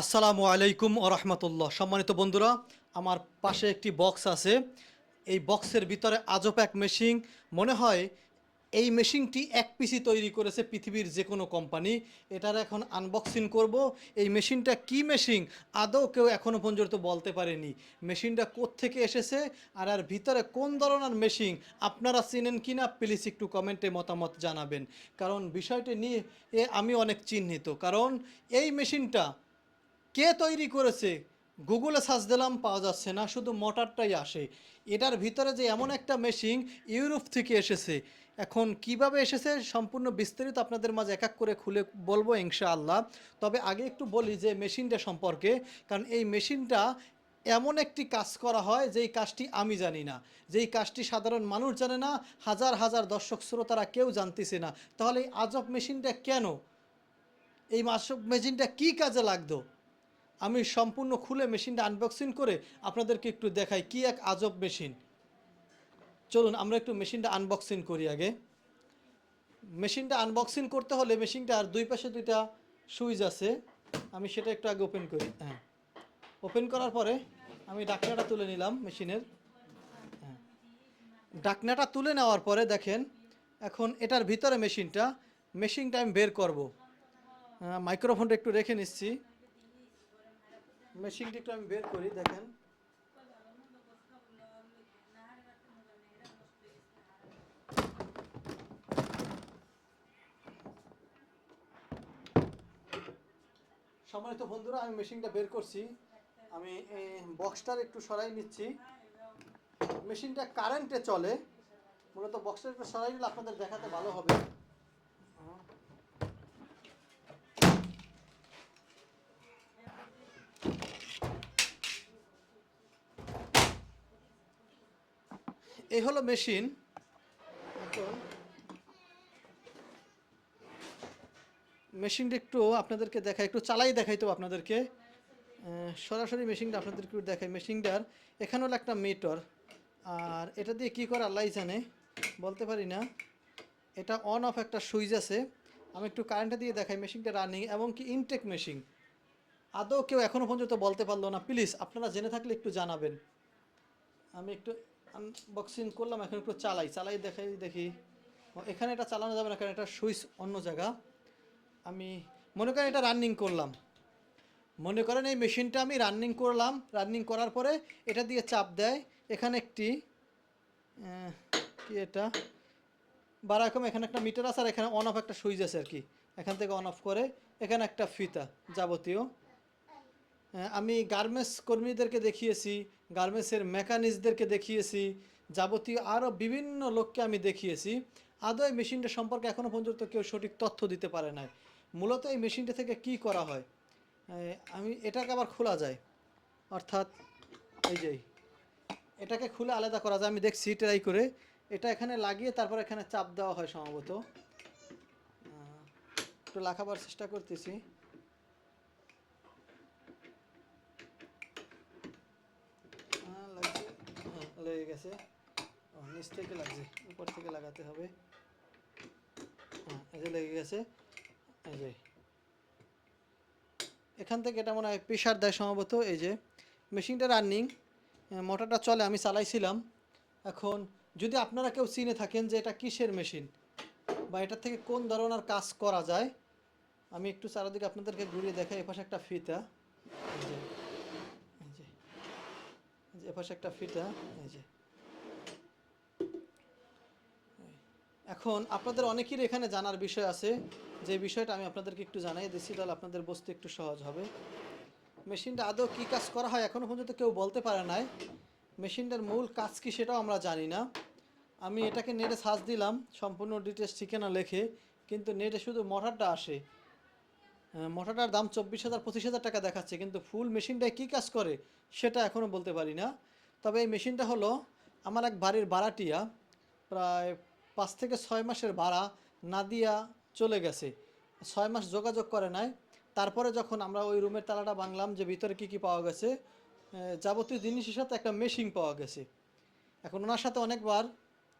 আসসালামু আলাইকুম রহমতুল্লাহ। সম্মানিত বন্ধুরা, আমার পাশে একটি বক্স আছে। এই বক্সের ভিতরে আজব এক মেশিন। মনে হয় এই মেশিনটি এক পিসি তৈরি করেছে পৃথিবীর যে কোনো কোম্পানি। এটার এখন আনবক্সিং করব। এই মেশিনটা কি মেশিন? আদৌ কেউ এখনও পর্যন্ত বলতে পারেনি। মেশিনটা থেকে এসেছে? আর আর ভিতরে কোন ধরনের মেশিন? আপনারা চিনেন কি না প্লিজ একটু কমেন্টে মতামত জানাবেন। কারণ বিষয়টি নিয়ে আমি অনেক চিহ্নিত। কারণ এই মেশিনটা কে তৈরি করেছে? গুগলে সার্চ দিলাম, পাওয়া যাচ্ছে না, শুধু মোটরটাই আসে। এটার ভিতরে যে এমন একটা মেশিন ইউরোপ থেকে এসেছে। এখন কীভাবে এসেছে সম্পূর্ণ বিস্তারিত আপনাদের মাঝে এক এক করে খুলে বলব ইংশা আল্লাহ তবে আগে একটু বলি যে মেশিনটা সম্পর্কে, কারণ এই মেশিনটা এমন একটি কাজ করা হয় যেই কাজটি আমি জানি না। যেই কাজটি সাধারণ মানুষ জানে না, হাজার হাজার দর্শক শ্রোতারা কেউ জানতেছে না। তাহলে এই আজব মেশিনটা কেন? এই মাসব মেশিনটা কি কাজে লাগতো? আমি সম্পূর্ণ খুলে মেশিনটা আনবক্সিং করে আপনাদেরকে একটু দেখাই কি এক আজব মেশিন। চলুন, আমরা একটু মেশিনটা আনবক্সিং করি আগে। মেশিনটা আনবক্সিং করতে হলে মেশিনটার দুই পাশে দুইটা সুইচ আছে। আমি সেটা একটু আগে ওপেন করি। হ্যাঁ। ওপেন করার পরে আমি ডাকনাটা তুলে নিলাম মেশিনের। হ্যাঁ। ডাকনাটা তুলে নেওয়ার পরে দেখেন, এখন এটার ভিতরে মেশিনটা মেশিনটা আমি বের করব। মাইক্রোফোনটা একটু রেখে নিচ্ছি। মেশিনটা একটু আমি বের করি, দেখেন। সম্মানিত বন্ধুরা, আমি মেশিনটা বের করছি। আমি বক্সটার একটু সরাই নিচ্ছি। মেশিনটা কারেন্টে চলে। মূলত বক্সটা একটু সরাই নিলে আপনাদের দেখাতে ভালো হবে। এই হলো মেশিন। মেশিনটা একটু আপনাদেরকে দেখাই, একটু চালাই দেখাই তো আপনাদেরকে। সরাসরি মেশিনটা আপনাদেরকে দেখাই। মেশিনটার এখানে হলো একটা মিটার। আর এটা দিয়ে কি করে আল্লাহ জানে? বলতে পারি না। এটা অন অফ একটা সুইচ আছে। আমি একটু কারেন্টটা দিয়ে দেখাই। মেশিনটা রানিং এবং কি ইনটেক মেশিন আদৌ কেউ এখনও পর্যন্ত বলতে পারল না। প্লিজ আপনারা জেনে থাকলে একটু জানাবেন। আমি একটু আনবক্সিং করলাম, এখন একটু চালাই। চালাই দেখাই, দেখি। এখানে এটা চালানো যাবে না, কারণ এটা সুইচ অন্য জায়গা। আমি মনে করেন এটা রানিং করলাম। মনে করেন এই মেশিনটা আমি রানিং করলাম। রানিং করার পরে এটা দিয়ে চাপ দেয়। এখানে একটি কি এটা? বা এরকম এখানে একটা মিটার আছে, আর এখানে অন অফ একটা সুইচ আছে আর কি। এখান থেকে অন অফ করে এখানে একটা ফিতা যাবতীয়। আমি গার্মেন্টস কর্মীদেরকে দেখিয়েছি গার্মেন্টসের মেকানিক্সদেরকে দেখিয়েছি, যাবতীয় আরও বিভিন্ন লোককে আমি দেখিয়েছি। আদৌ এই মেশিনটা সম্পর্কে এখনও পর্যন্ত কেউ সঠিক তথ্য দিতে পারে নাই। মূলত এই মেশিনটা থেকে কি করা হয়? আমি, এটাকে আবার খোলা যায়। অর্থাৎ, এই যে, এটাকে খুলে আলাদা করা যায়। আমি দেখছি ট্রাই করে। এটা এখানে লাগিয়ে তারপর এখানে চাপ দেওয়া হয় সম্ভবত। একটু লাখাবার চেষ্টা করতেছি হ্যাঁ, লাগছে হ্যাঁ লেগে গেছে। নিচ থেকে লাগছে, উপর থেকে লাগাতে হবে। এই যে লেগে গেছে, এই যে। এখান থেকে এটা মনে হয় প্রেশার দেয় সম্ভবত, এই যে। মেশিনটা রানিং মোটরটা চলে, আমি চালাইছিলাম। এখন যদি আপনারা কেউ চিনে থাকেন যে এটা কিসের মেশিন বা এটা থেকে কোন ধরনের কাজ করা যায়, আমি একটু চারিদিকে আপনাদেরকে ঘুরিয়ে দেখাই এপাশে একটা ফিতা, এই যে এপাশে একটা ফিতা, এই যে। এখন আপনাদের অনেকেরই এখানে জানার বিষয় আছে। যে বিষয়টা আমি আপনাদেরকে একটু জানাই দিচ্ছি, তাহলে আপনাদের বুঝতে একটু সহজ হবে। মেশিনটা আদৌ কী কাজ করা হয় এখনও পর্যন্ত কেউ বলতে পারে নাই। মেশিনটার মূল কাজ কি সেটাও আমরা জানি না। আমি এটাকে নেটে সার্চ দিলাম, সম্পূর্ণ ডিটেলস ঠিকানা লেখে, কিন্তু নেটে শুধু মোটরটা আসে। মোটরটার দাম চব্বিশ হাজার, পঁচিশ হাজার টাকা দেখাচ্ছে, কিন্তু ফুল মেশিনটায় কী কাজ করে সেটা এখনও বলতে পারি না। তবে এই মেশিনটা হলো আমার এক বাড়ির ভাড়াটিয়া, প্রায় পাঁচ থেকে ছয় মাসের ভাড়া না দিয়া চলে গেছে। ছয় মাস যোগাযোগ করে নাই। তারপরে যখন আমরা ওই রুমের তালাটা ভাঙলাম যে ভিতরে কী কী পাওয়া গেছে যাবতীয় জিনিসের সাথে একটা মেশিন পাওয়া গেছে। এখন ওনার সাথে অনেকবার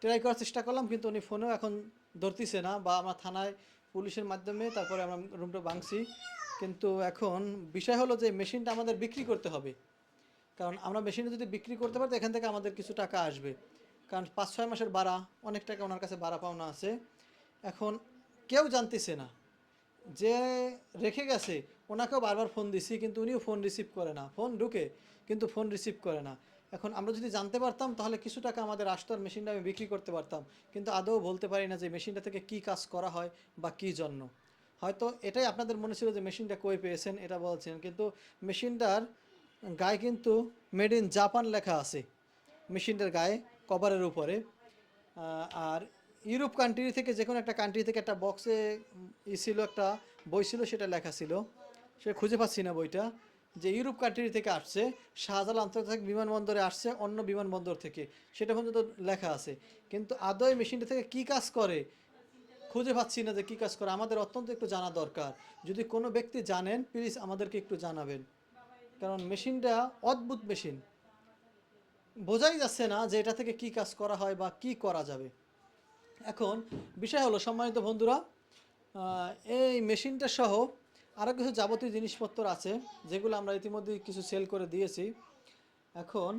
ট্রাই করার চেষ্টা করলাম, কিন্তু উনি ফোনেও এখন ধরতেছে না বা আমরা থানায় পুলিশের মাধ্যমে তারপরে আমরা রুমটা ভাঙছি। কিন্তু এখন বিষয় হলো যে মেশিনটা আমাদের বিক্রি করতে হবে। কারণ আমরা মেশিনে যদি বিক্রি করতে পারি, তো এখান থেকে আমাদের কিছু টাকা আসবে। কারণ পাঁচ, ছয় মাসের ভাড়া, অনেক টাকা ওনার কাছে ভাড়া পাওনা আছে। এখন কেউ জানতেছে না। যে রেখে গেছে, ওনাকেও বারবার ফোন দিছি, কিন্তু উনিও ফোন রিসিভ করে না। ফোন ঢুকে, কিন্তু ফোন রিসিভ করে না। এখন আমরা যদি জানতে পারতাম, তাহলে কিছু টাকা আমাদের আসতো আর মেশিনটা আমি বিক্রি করতে পারতাম। কিন্তু আদৌ বলতে পারি না যে মেশিনটা থেকে কি কাজ করা হয় বা কী জন্য। হয়তো এটাই আপনাদের মনে ছিল যে মেশিনটা কই পেয়েছেন, এটা বলছেন। কিন্তু মেশিনটার গায়ে কিন্তু মেড ইন জাপান লেখা আছে। মেশিনটার গায়ে কভারের উপরে। আর ইউরোপ কান্ট্রি থেকে যে কোনো একটা কান্ট্রি থেকে একটা বক্সে ই ছিল, একটা বই ছিল, সেটা লেখা ছিল। সে খুঁজে পাচ্ছি না বইটা। যে ইউরোপ কান্ট্রি থেকে আসছে, শাহজালাল আন্তর্জাতিক বিমানবন্দরে আসছে, অন্য বিমানবন্দর থেকে। সেটা পর্যন্ত লেখা আছে। কিন্তু আদৌ মেশিনটা থেকে কি কাজ করে, খুঁজে পাচ্ছি না যে কী কাজ করে। আমাদের অত্যন্ত একটু জানা দরকার। যদি কোনো ব্যক্তি জানেন প্লিজ আমাদেরকে একটু জানাবেন। কারণ মেশিনটা অদ্ভুত মেশিন বোঝাই যাচ্ছে না যে এটা থেকে কি কাজ করা হয় বা কি করা যাবে। এখন বিষয় হলো, সম্মানিত বন্ধুরা এই মেশিনটা সহ আরও কিছু যাবতীয় জিনিসপত্র আছে, যেগুলো আমরা ইতিমধ্যে কিছু সেল করে দিয়েছি। এখন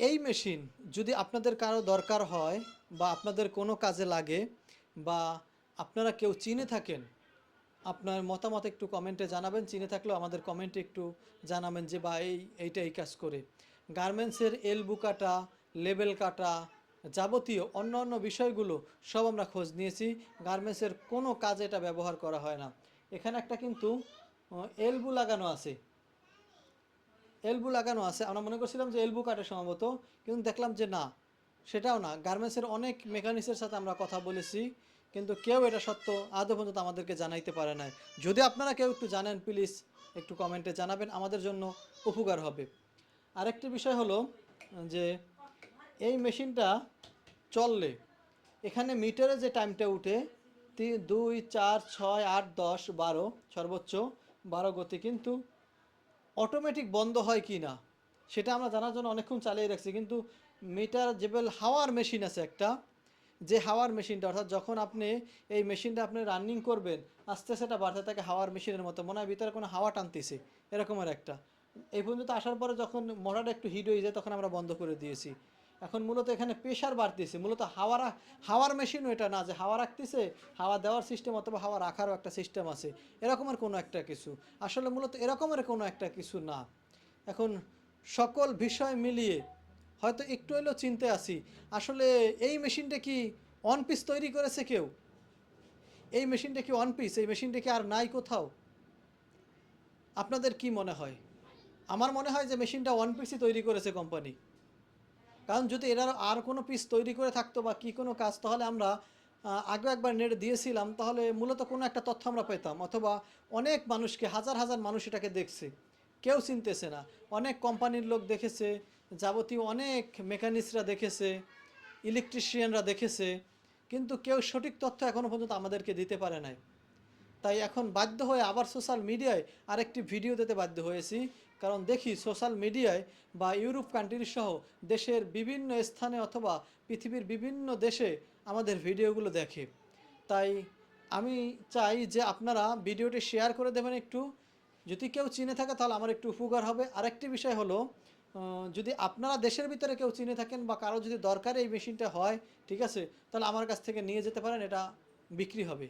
এই মেশিন যদি আপনাদের কারও দরকার হয় বা আপনাদের কোনো কাজে লাগে বা আপনারা কেউ চিনে থাকেন, আপনার মতামত একটু কমেন্টে জানাবেন। চিনে থাকলেও আমাদের কমেন্টে একটু জানাবেন যে বা এই এইটা এই কাজ করে। গার্মেন্টসের এলবু কাটা, লেবেল কাটা যাবতীয় অন্য অন্য বিষয়গুলো সব আমরা খোঁজ নিয়েছি। গার্মেন্টসের কোনো কাজে এটা ব্যবহার করা হয় না। এখানে একটা কিন্তু এলবু লাগানো আছে। এলবু লাগানো আছে। আমরা মনে করছিলাম যে এলবু কাটে সম্ভবত, কিন্তু দেখলাম যে না, সেটাও না। গার্মেন্টসের অনেক মেকানিক্সের সাথে আমরা কথা বলেছি, কিন্তু কেউ এটা সত্য আদৌ পর্যন্ত আমাদেরকে জানাইতে পারে নাই। যদি আপনারা কেউ একটু জানেন, প্লিজ একটু কমেন্টে জানাবেন। আমাদের জন্য উপকার হবে। আরেকটি বিষয় হলো যে এই মেশিনটা চললে, এখানে মিটারে যে টাইমটা উঠে তিন দুই, চার, ছয়, আট, দশ, বারো, সর্বোচ্চ বারো গতি কিন্তু অটোমেটিক বন্ধ হয় কি না, সেটা আমরা জানার জন্য অনেকক্ষণ চালিয়ে রাখছি। কিন্তু মিটার যেবেল হাওয়ার মেশিন আছে একটা, যে হাওয়ার মেশিনটা, অর্থাৎ যখন আপনি এই মেশিনটা আপনি রানিং করবেন, আস্তে আস্তে এটা বাড়তে থাকে হাওয়ার মেশিনের মতো, মনে হয় ভিতরে কোনো হাওয়া টানতেছে, এরকমের একটা। এই পর্যন্ত আসার পরে যখন মোটরটা একটু হিট হয়ে যায়, তখন আমরা বন্ধ করে দিয়েছি। এখন মূলত এখানে প্রেশার বাড়তেছে। মূলত হাওয়া হাওয়ার মেশিনও এটা না, যে হাওয়া রাখতেছে, হাওয়া দেওয়ার সিস্টেম অথবা হাওয়া রাখারও একটা সিস্টেম আছে। এরকমের কোনো একটা কিছু। আসলে মূলত এরকমের কোনো একটা কিছু না। এখন সকল বিষয় মিলিয়ে হয়তো একটু হলেও চিনতে আসি আসলে এই মেশিনটা কি অন পিস তৈরি করেছে কেউ? এই মেশিনটা কি অন পিস এই মেশিনটা কি আর নাই কোথাও? আপনাদের কি মনে হয়? আমার মনে হয় যে মেশিনটা ওয়ান পিসই তৈরি করেছে কোম্পানি কারণ যদি এরা আর কোনো পিস তৈরি করে থাকতো বা কি কোনো কাজ তাহলে আমরা আহ, আগে একবার নেট দিয়েছিলাম তাহলে মূলত কোনো একটা তথ্য আমরা পেতাম। অথবা অনেক মানুষকে হাজার হাজার মানুষ এটাকে দেখছে। কেউ চিনতেছে না। অনেক কোম্পানির লোক দেখেছে যাবতীয় অনেক মেকানিক্সরা দেখেছে ইলেকট্রিশিয়ানরা দেখেছে কিন্তু কেউ সঠিক তথ্য এখনও পর্যন্ত আমাদেরকে দিতে পারে নাই। তাই এখন বাধ্য হয়ে আবার সোশ্যাল মিডিয়ায় আরেকটি ভিডিও দিতে বাধ্য হয়েছি। কারণ দেখি সোশ্যাল মিডিয়ায় বা ইউরোপ কান্ট্রি সহ দেশের বিভিন্ন স্থানে অথবা পৃথিবীর বিভিন্ন দেশে আমাদের ভিডিওগুলো দেখে। তাই আমি চাই যে আপনারা ভিডিওটি শেয়ার করে দেবেন একটু। যদি কেউ চিনে থাকে তাহলে আমার একটু উপকার হবে। আরেকটি বিষয় হলো যদি আপনারা দেশের ভিতরে কেউ চিনে থাকেন বা কারও যদি দরকার এই মেশিনটা হয়, ঠিক আছে, তাহলে আমার কাছ থেকে নিয়ে যেতে পারেন, এটা বিক্রি হবে।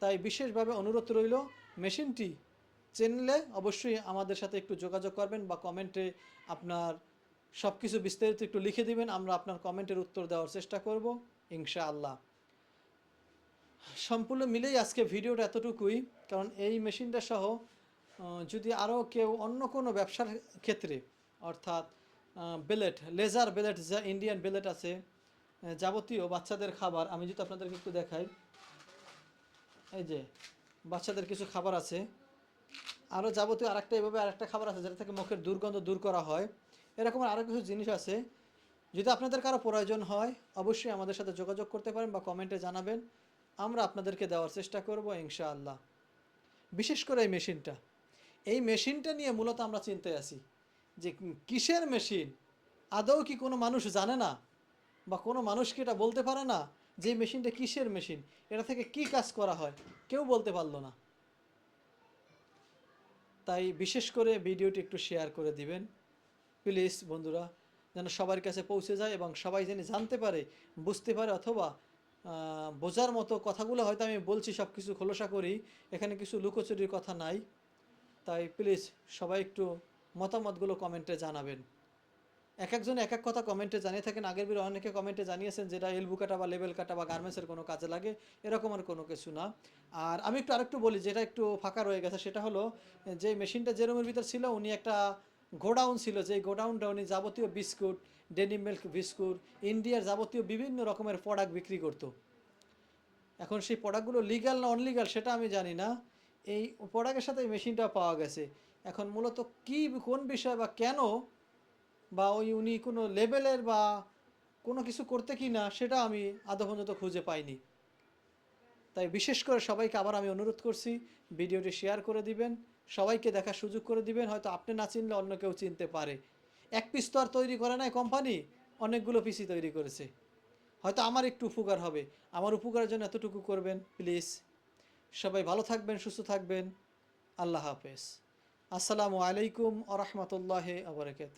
তাই বিশেষভাবে অনুরোধ রইল, মেশিনটি চেনলে অবশ্যই আমাদের সাথে একটু যোগাযোগ করবেন বা কমেন্টে আপনার সব কিছু বিস্তারিত একটু লিখে দিবেন, আমরা আপনার কমেন্টের উত্তর দেওয়ার চেষ্টা করব, ইনশাআল্লাহ। সম্পূর্ণ মিলেই আজকে ভিডিওটা এতটুকুই, কারণ এই মেশিনটা সহ যদি আরও কেউ অন্য কোনো ব্যবসার ক্ষেত্রে, অর্থাৎ বেলেট, লেজার বেলেট, যা ইন্ডিয়ান বেলেট আছে যাবতীয় বাচ্চাদের খাবার, আমি যদি আপনাদেরকে একটু দেখাই এই যে, বাচ্চাদের কিছু খাবার আছে। আরও যাবতীয় আরেকটা এভাবে আরেকটা খাবার আছে, যেটা থেকে মুখের দুর্গন্ধ দূর করা হয়। এরকম আরও কিছু জিনিস আছে। যদি আপনাদের কারও প্রয়োজন হয়, অবশ্যই আমাদের সাথে যোগাযোগ করতে পারেন বা কমেন্টে জানাবেন। আমরা আপনাদেরকে দেওয়ার চেষ্টা করব, ইনশাআল্লাহ। বিশেষ করে এই মেশিনটা। এই মেশিনটা নিয়ে মূলত আমরা চিন্তায় আছি যে, কিসের মেশিন? আদৌ কি কোনো মানুষ জানে না? বা কোনো মানুষ কি এটা বলতে পারে না? যে মেশিনটা কিসের মেশিন? এটা থেকে কি কাজ করা হয়? কেউ বলতে পারল না। তাই বিশেষ করে ভিডিওটি একটু শেয়ার করে দিবেন। প্লিজ বন্ধুরা, যেন সবার কাছে পৌঁছে যায় এবং সবাই যেন জানতে পারে, বুঝতে পারে অথবা বোঝার মতো কথাগুলো হয়তো আমি বলছি সব কিছু খোলসা করি। এখানে কিছু লুকোচুরির কথা নাই। তাই প্লিজ সবাই একটু মতামতগুলো কমেন্টে জানাবেন। এক একজন এক এক কথা কমেন্টে জানিয়ে থাকেন। আগের বিরে অনেকে কমেন্টে জানিয়েছেন যেটা এলবু কাটা বা লেবেল কাটা বা গার্মেন্টসের কোনো কাজে লাগে, এরকম আর কোনো কিছু না। আর আমি একটু আরেকটু বলি, যেটা একটু ফাঁকা রয়ে গেছে সেটা হলো, যে মেশিনটা যে রুমের ভিতর ছিল, উনি একটা গোডাউন ছিল। যে গোডাউনটা উনি যাবতীয় বিস্কুট ডেনি মিল্ক বিস্কুট, ইন্ডিয়ার যাবতীয় বিভিন্ন রকমের প্রোডাক্ট বিক্রি করতো। এখন সেই প্রোডাক্টগুলো লিগাল না অনলিগাল সেটা আমি জানি না। এই প্রোডাক্টের সাথে এই মেশিনটা পাওয়া গেছে। এখন মূলত কি, কোন বিষয় বা কেন বা ওই উনি কোনো লেভেলের বা কোনো কিছু করতে কি না, সেটা আমি আদৌ পর্যন্ত খুঁজে পাইনি। তাই বিশেষ করে সবাইকে আবার আমি অনুরোধ করছি, ভিডিওটি শেয়ার করে দিবেন, সবাইকে দেখার সুযোগ করে দিবেন, হয়তো আপনি না চিনলে অন্য কেউ চিনতে পারে। এক পিস তো আর তৈরি করে নাই কোম্পানি অনেকগুলো পিসি তৈরি করেছে। হয়তো আমার একটু উপকার হবে। আমার উপকারের জন্য এতটুকু করবেন প্লিজ সবাই ভালো থাকবেন, সুস্থ থাকবেন। আল্লাহ হাফেজ। আসসালামু আলাইকুম আ রহমতুল্লাহ আবরকাত